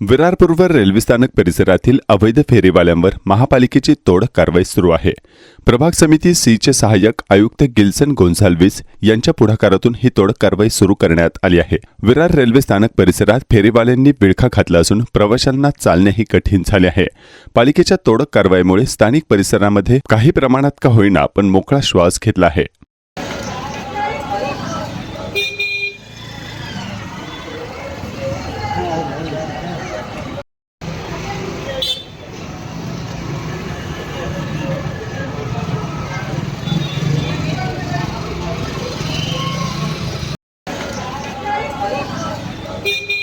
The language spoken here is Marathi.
विरार पूर्व रेल्वे स्थानक परिसरातील अवैध फेरीवाल्यांवर महापालिकेची तोड कारवाई सुरू आहे. प्रभाग समिती सीचे सहाय्यक आयुक्त गिल्सन गोन्झाल्विस यांच्या पुढाकारातून ही तोड कारवाई सुरू करण्यात आली आहे. विरार रेल्वे स्थानक परिसरात फेरीवाल्यांनी विळखा घातला असून प्रवाशांना चालणेही कठीण झाले आहे. पालिकेच्या तोडक कारवाईमुळे स्थानिक परिसरामध्ये काही प्रमाणात का होईना पण मोकळा श्वास घेतला आहे. Yeah.